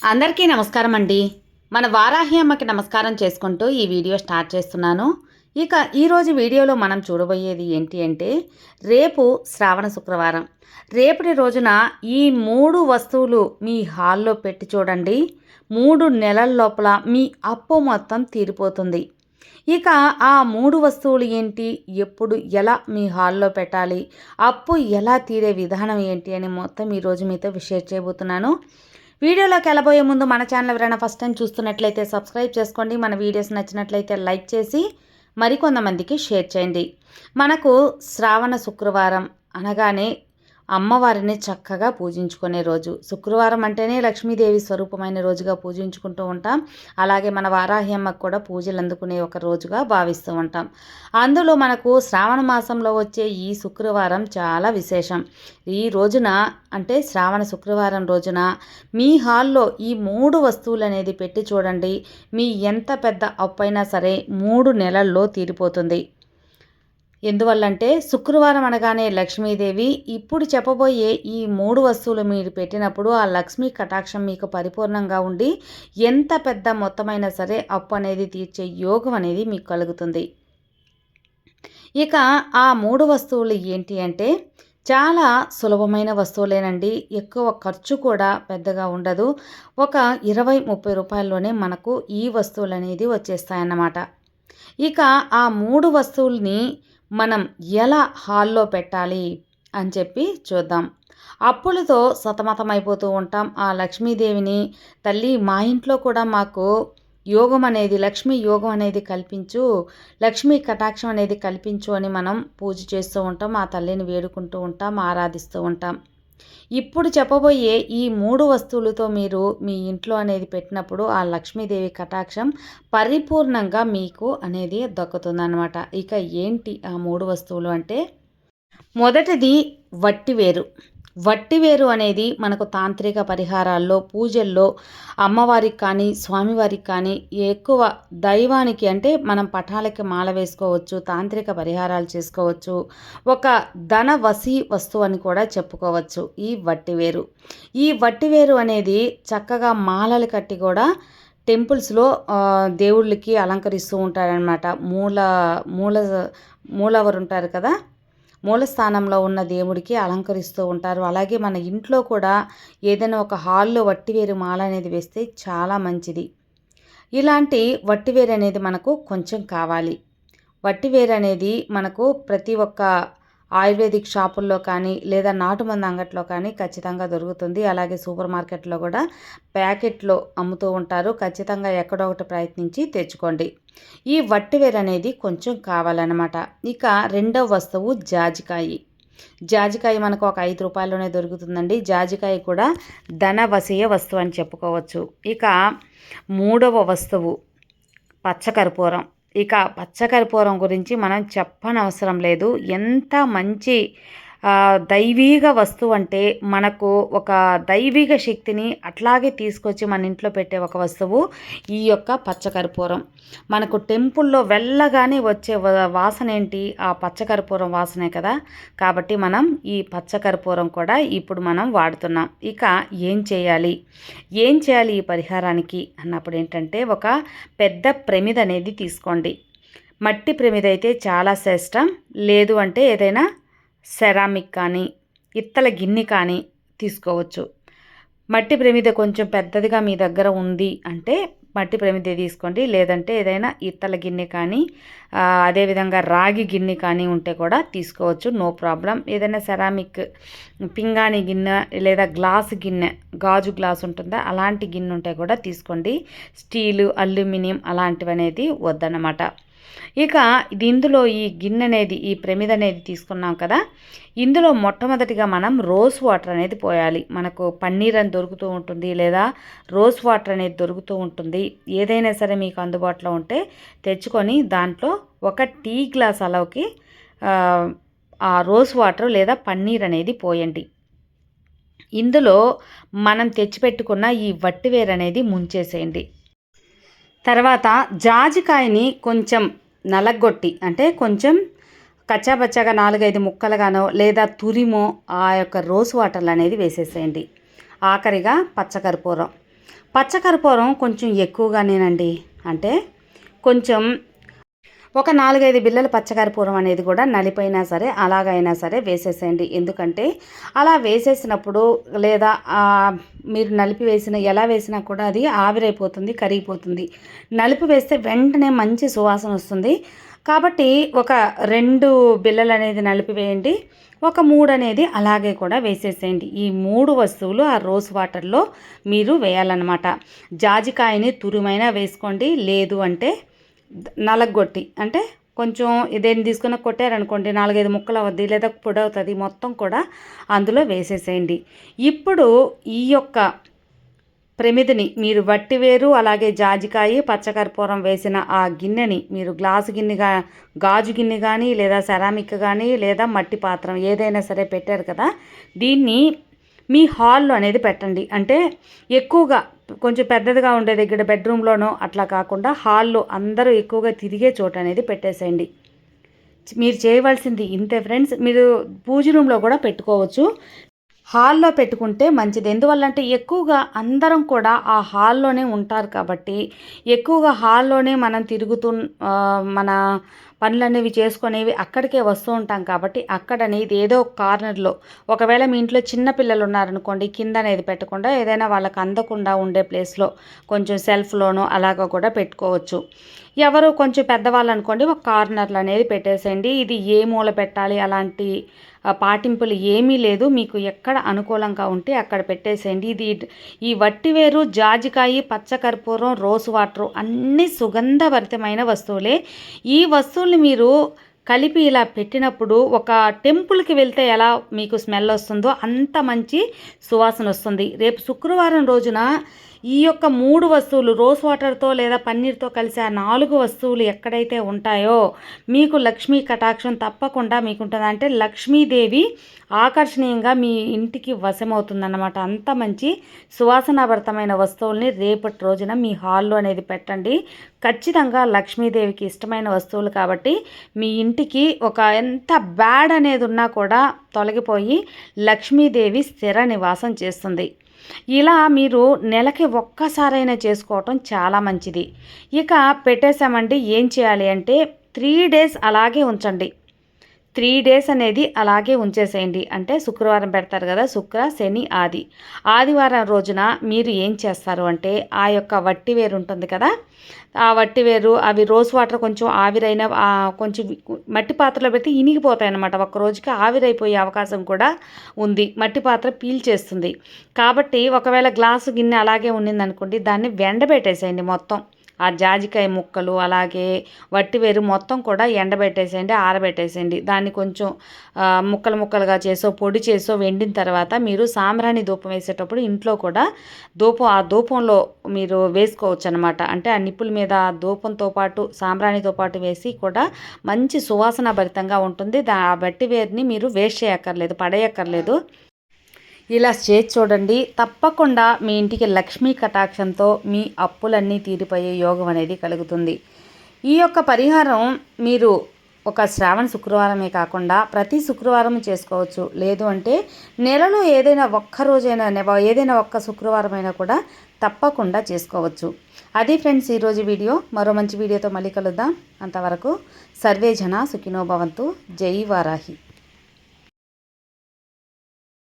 అందరికీ నమస్కారం అండి. మన వారాహి అమ్మకి నమస్కారం చేసుకుంటూ ఈ వీడియో స్టార్ట్ చేస్తున్నాను. ఇక ఈరోజు వీడియోలో మనం చూడబోయేది ఏంటి అంటే రేపు శ్రావణ శుక్రవారం. రేపటి రోజున ఈ మూడు వస్తువులు మీ హాల్లో పెట్టి చూడండి. మూడు నెలల లోపల మీ అప్పు మొత్తం తీరిపోతుంది. ఇక ఆ మూడు వస్తువులు ఏంటి? ఎప్పుడు ఎలా మీ హాల్లో పెట్టాలి? అప్పు ఎలా తీరే విధానం ఏంటి అని మొత్తం ఈరోజు మీతో షేర్ చేయబోతున్నాను. వీడియోలోకి వెళ్ళబోయే ముందు మన ఛానల్ ఎవరైనా ఫస్ట్ టైం చూస్తున్నట్లయితే సబ్స్క్రైబ్ చేసుకోండి. మన వీడియోస్ నచ్చినట్లయితే లైక్ చేసి మరికొంతమందికి షేర్ చేయండి. మనకు శ్రావణ శుక్రవారం అనగానే అమ్మవారిని చక్కగా పూజించుకునే రోజు. శుక్రవారం అంటేనే లక్ష్మీదేవి స్వరూపమైన రోజుగా పూజించుకుంటూ ఉంటాం. అలాగే మన వారాహి అమ్మకు కూడా పూజలు అందుకునే ఒక రోజుగా భావిస్తూ ఉంటాం. అందులో మనకు శ్రావణ మాసంలో వచ్చే ఈ శుక్రవారం చాలా విశేషం. ఈ రోజున అంటే శ్రావణ శుక్రవారం రోజున మీ హాల్లో ఈ మూడు వస్తువులు అనేది పెట్టి చూడండి. మీ ఎంత పెద్ద అప్పైనా సరే మూడు నెలల్లో తీరిపోతుంది. ఎందువల్లంటే శుక్రవారం అనగానే లక్ష్మీదేవి ఇప్పుడు చెప్పబోయే ఈ మూడు వస్తువులు మీరు పెట్టినప్పుడు ఆ లక్ష్మీ కటాక్షం మీకు పరిపూర్ణంగా ఉండి ఎంత పెద్ద మొత్తమైనా సరే అప్పు అనేది తీర్చే యోగం అనేది మీకు కలుగుతుంది. ఇక ఆ మూడు వస్తువులు ఏంటి అంటే చాలా సులభమైన వస్తువులేనండి. ఎక్కువ ఖర్చు కూడా పెద్దగా ఉండదు. ఒక ఇరవై ముప్పై రూపాయల్లోనే మనకు ఈ వస్తువులు అనేది వచ్చేస్తాయన్నమాట. ఇక ఆ మూడు వస్తువుల్ని మనం ఎలా హాల్లో పెట్టాలి అని చెప్పి చూద్దాం. అప్పులతో సతమతమైపోతూ ఉంటాం. ఆ లక్ష్మీదేవిని తల్లి మా ఇంట్లో కూడా మాకు యోగం అనేది లక్ష్మీ యోగం అనేది కల్పించు లక్ష్మీ కటాక్షం అనేది కల్పించు అని మనం పూజ చేస్తూ ఉంటాం. ఆ తల్లిని వేడుకుంటూ ఉంటాం ఆరాధిస్తూ ఉంటాం. ఇప్పుడు చెప్పబోయే ఈ మూడు వస్తువులతో మీరు మీ ఇంట్లో అనేది పెట్టినప్పుడు ఆ లక్ష్మీదేవి కటాక్షం పరిపూర్ణంగా మీకు అనేది దక్కుతుందన్నమాట. ఇక ఏంటి ఆ మూడు వస్తువులు అంటే మొదటిది వట్టివేరు. వట్టివేరు అనేది మనకు తాంత్రిక పరిహారాల్లో పూజల్లో అమ్మవారికి కానీ స్వామివారికి కానీ ఎక్కువ దైవానికి అంటే మనం పటాలకి మాల వేసుకోవచ్చు తాంత్రిక పరిహారాలు చేసుకోవచ్చు. ఒక ధన వసి వస్తువు అని కూడా చెప్పుకోవచ్చు. ఈ వట్టివేరు ఈ వట్టివేరు అనేది చక్కగా మాలలు కట్టి కూడా టెంపుల్స్లో దేవుళ్ళకి అలంకరిస్తూ ఉంటారనమాట మూల మూల మూలవరు ఉంటారు కదా? మూలస్థానంలో ఉన్న దేవుడికి అలంకరిస్తూ ఉంటారు. అలాగే మన ఇంట్లో కూడా ఏదైనా ఒక హాల్లో వట్టివేరు మాల అనేది వేస్తే చాలా మంచిది. ఇలాంటి వట్టివేరు అనేది మనకు కొంచెం కావాలి. వట్టివేరు అనేది మనకు ప్రతి ఒక్క ఆయుర్వేదిక్ షాపుల్లో కానీ లేదా నాటుమంది అంగట్లో కానీ ఖచ్చితంగా దొరుకుతుంది. అలాగే సూపర్ మార్కెట్లో కూడా ప్యాకెట్లో అమ్ముతూ ఉంటారు. ఖచ్చితంగా ఎక్కడో ఒకటి ప్రయత్నించి తెచ్చుకోండి. ఈ వట్టివేర్ అనేది కొంచెం కావాలన్నమాట. ఇక రెండవ వస్తువు జాజికాయి. జాజికాయ మనకు ఒక ఐదు రూపాయల్లోనే దొరుకుతుందండి. జాజికాయ కూడా ధనవసీయ వస్తువు అని చెప్పుకోవచ్చు. ఇక మూడవ వస్తువు పచ్చకర్పూరం ఇక పచ్చకర్పూరం గురించి మనం చెప్పనవసరం లేదు. ఎంత మంచి దైవీగ వస్తువు అంటే మనకు ఒక దైవిక శక్తిని అట్లాగే తీసుకొచ్చి మన ఇంట్లో పెట్టే ఒక వస్తువు ఈ యొక్క పచ్చకర్పూరం. మనకు టెంపుల్లో వెళ్ళగానే వచ్చే వాసన ఏంటి? ఆ పచ్చకర్పూరం వాసనే కదా. కాబట్టి మనం ఈ పచ్చకర్పూరం కూడా ఇప్పుడు మనం వాడుతున్నాం. ఇక ఏం చేయాలి? ఏం చేయాలి ఈ పరిహారానికి అన్నప్పుడు ఏంటంటే ఒక పెద్ద ప్రమిద అనేది తీసుకోండి. మట్టి ప్రమిద అయితే చాలా శ్రేష్టం. లేదు అంటే ఏదైనా సెరామిక్ కానీ ఇత్తల గిన్నె కానీ తీసుకోవచ్చు. మట్టి ప్రమిద కొంచెం పెద్దదిగా మీ దగ్గర ఉంది అంటే మట్టి ప్రమిద తీసుకోండి. లేదంటే ఏదైనా ఇత్తల గిన్నె కానీ అదేవిధంగా రాగి గిన్నె కానీ ఉంటే కూడా తీసుకోవచ్చు. No problem. ఏదైనా సెరామిక్ పింగాణి గిన్నె లేదా గ్లాస్ గిన్నె గాజు గ్లాస్ ఉంటుందా? అలాంటి గిన్నె ఉంటే కూడా తీసుకోండి. స్టీలు అల్యూమినియం అలాంటివి అనేది వద్దన్నమాట. ఇక ఇది ఇందులో ఈ గిన్నె అనేది ఈ ప్రమిద అనేది తీసుకున్నాం కదా. ఇందులో మొట్టమొదటిగా మనం రోజ్ వాటర్ అనేది పోయాలి. మనకు పన్నీర్ అని దొరుకుతూ ఉంటుంది లేదా రోజ్ వాటర్ అనేది దొరుకుతూ ఉంటుంది. ఏదైనా సరే మీకు అందుబాటులో ఉంటే తెచ్చుకొని దాంట్లో ఒక టీ గ్లాస్ అలవుకి ఆ రోజ్ వాటర్ లేదా పన్నీర్ అనేది పోయండి. ఇందులో మనం తెచ్చిపెట్టుకున్న ఈ వట్టివేరు అనేది ముంచేసేయండి. తర్వాత జాజికాయని కొంచెం నలగొట్టి అంటే కొంచెం కచ్చాబచ్చాగా నాలుగైదు ముక్కలుగానో లేదా తురిమో ఆ యొక్క రోజ్ వాటర్లు అనేది వేసేసేయండి. ఆఖరిగా పచ్చకర్పూరం. పచ్చకర్పూరం కొంచెం ఎక్కువగానేనండి. అంటే కొంచెం ఒక నాలుగైదు బిళ్ళల పచ్చకర్పూరం అనేది కూడా నలిపోయినా సరే అలాగైనా సరే వేసేసేయండి. ఎందుకంటే అలా వేసేసినప్పుడు లేదా మీరు నలిపి వేసిన ఎలా వేసినా కూడా అది ఆవిరైపోతుంది కరిగిపోతుంది. నలిపి వేస్తే వెంటనే మంచి సువాసన వస్తుంది. కాబట్టి ఒక రెండు బిళ్ళలు అనేది నలిపి వేయండి. ఒక మూడు అనేది అలాగే కూడా వేసేసేయండి. ఈ మూడు వస్తువులు ఆ రోజ్ వాటర్లో మీరు వేయాలన్నమాట. జాజికాయని తురుమైనా వేసుకోండి. లేదు అంటే నలగొట్టి. అంటే కొంచెం ఇదేం తీసుకున్న కొట్టారనుకోండి నాలుగైదు ముక్కలు అవద్ది లేదా పొడి అవుతుంది మొత్తం కూడా అందులో వేసేసేయండి. ఇప్పుడు ఈ యొక్క ప్రమిదిని మీరు వట్టివేరు అలాగే జాజికాయ పచ్చకర్పూరం వేసిన ఆ గిన్నెని మీరు గ్లాసు గిన్నెగా గాజు గిన్నె కానీ లేదా సెరామిక్ కానీ లేదా మట్టి పాత్రం ఏదైనా సరే పెట్టారు కదా దీన్ని మీ హాల్లో అనేది పెట్టండి. అంటే ఎక్కువగా కొంచెం పెద్దదిగా ఉండే దగ్గర బెడ్రూమ్లోనో అట్లా కాకుండా హాల్లో అందరూ ఎక్కువగా తిరిగే చోట అనేది పెట్టేసేయండి. మీరు చేయవలసింది ఇంతే ఫ్రెండ్స్. మీరు పూజ రూమ్లో కూడా పెట్టుకోవచ్చు. హాల్లో పెట్టుకుంటే మంచిది. ఎందువల్లంటే ఎక్కువగా అందరం కూడా ఆ హాల్లోనే ఉంటారు కాబట్టి ఎక్కువగా హాల్లోనే మనం తిరుగుతూ మన పనులనేవి చేసుకునేవి అక్కడికే వస్తూ ఉంటాం కాబట్టి అక్కడని ఇది ఏదో ఒక కార్నర్లో. ఒకవేళ మీ ఇంట్లో చిన్న పిల్లలు ఉన్నారనుకోండి కింద అనేది పెట్టకుండా ఏదైనా వాళ్ళకి అందకుండా ఉండే ప్లేస్లో కొంచెం సెల్ఫ్లోనో అలాగా కూడా పెట్టుకోవచ్చు. ఎవరు కొంచెం పెద్దవాళ్ళు అనుకోండి ఒక కార్నర్లు అనేది పెట్టేసేయండి. ఇది ఏ మూల పెట్టాలి అలాంటి పాటింపులు ఏమీ లేదు. మీకు ఎక్కడ అనుకూలంగా ఉంటే అక్కడ పెట్టేసేయండి. ఇది ఈ వట్టివేరు జాజికాయ పచ్చకర్పూరం రోస్ వాటర్ అన్ని సుగంధభరితమైన వస్తువులే. ఈ వస్తువుల్ని మీరు కలిపి ఇలా పెట్టినప్పుడు ఒక టెంపుల్కి వెళ్తే ఎలా మీకు స్మెల్ వస్తుందో అంత మంచి సువాసన వస్తుంది. రేపు శుక్రవారం రోజున ఈ యొక్క మూడు వస్తువులు రోజ్ వాటర్తో లేదా పన్నీర్తో కలిసి ఆ నాలుగు వస్తువులు ఎక్కడైతే ఉంటాయో మీకు లక్ష్మీ కటాక్షం తప్పకుండా మీకు ఉంటుంది అంటే లక్ష్మీదేవి ఆకర్షణీయంగా మీ ఇంటికి వశమవుతుందన్నమాట. అంత మంచి సువాసనాభరితమైన వస్తువుల్ని రేపటి రోజున మీ హాల్లో అనేది పెట్టండి. ఖచ్చితంగా లక్ష్మీదేవికి ఇష్టమైన వస్తువులు కాబట్టి మీ ఇంటికి ఒక ఎంత బ్యాడ్ అనేది ఉన్నా కూడా తొలగిపోయి లక్ష్మీదేవి స్థిర నివాసం చేస్తుంది. ఇలా మీరు నెలకి ఒక్కసారైనా చేసుకోవటం చాలా మంచిది. ఇక పెట్టేశామండి ఏం చేయాలి అంటే త్రీ డేస్ అలాగే ఉంచండి. త్రీ డేస్ అనేది అలాగే ఉంచేసేయండి. అంటే శుక్రవారం పెడతారు కదా శుక్ర శని ఆది. ఆదివారం రోజున మీరు ఏం చేస్తారు అంటే ఆ యొక్క వట్టి వేరు ఉంటుంది కదా ఆ వట్టి వేరు అవి రోజ్ వాటర్ కొంచెం ఆవిరైన కొంచెం మట్టి పాత్రలో పెడితే ఇనిగిపోతాయి అన్నమాట ఒక రోజుకి ఆవిరైపోయే అవకాశం కూడా ఉంది. మట్టి పాత్ర పీల్చేస్తుంది కాబట్టి ఒకవేళ గ్లాసు గిన్నె అలాగే ఉండిందనుకోండి దాన్ని వెండబెట్టేసేయండి మొత్తం. ఆ జాజికాయ ముక్కలు అలాగే వట్టివేరు మొత్తం కూడా ఎండబెట్టేసేయండి ఆరబెట్టేసేయండి. దాన్ని కొంచెం ముక్కలు ముక్కలుగా చేసో పొడి చేసో వెండిన తర్వాత మీరు సాంబ్రాణి ధూపం వేసేటప్పుడు ఇంట్లో కూడా ధూపం ఆ ధూపంలో మీరు వేసుకోవచ్చు అనమాట అంటే ఆ నిప్పుల మీద ఆ ధూపంతో పాటు సాంబ్రాణితో పాటు వేసి కూడా మంచి సువాసన భరితంగా ఉంటుంది. దా ఆ వట్టివేరుని మీరు వేస్ట్ చేయక్కర్లేదు పడేయక్కర్లేదు. ఇలా చేసి చూడండి. తప్పకుండా మీ ఇంటికి లక్ష్మీ కటాక్షంతో మీ అప్పులన్నీ తీరిపోయే యోగం అనేది కలుగుతుంది. ఈ యొక్క పరిహారం మీరు ఒక శ్రావణ శుక్రవారమే కాకుండా ప్రతి శుక్రవారం చేసుకోవచ్చు. లేదు అంటే నెలలో ఏదైనా ఒక్క రోజైనా ఏదైనా ఒక్క శుక్రవారమైనా కూడా తప్పకుండా చేసుకోవచ్చు. అది ఫ్రెండ్స్ ఈరోజు వీడియో. మరో మంచి వీడియోతో మళ్ళీ కలుద్దాం. అంతవరకు సర్వే జన సుఖినోభవంతు జై వారాహి.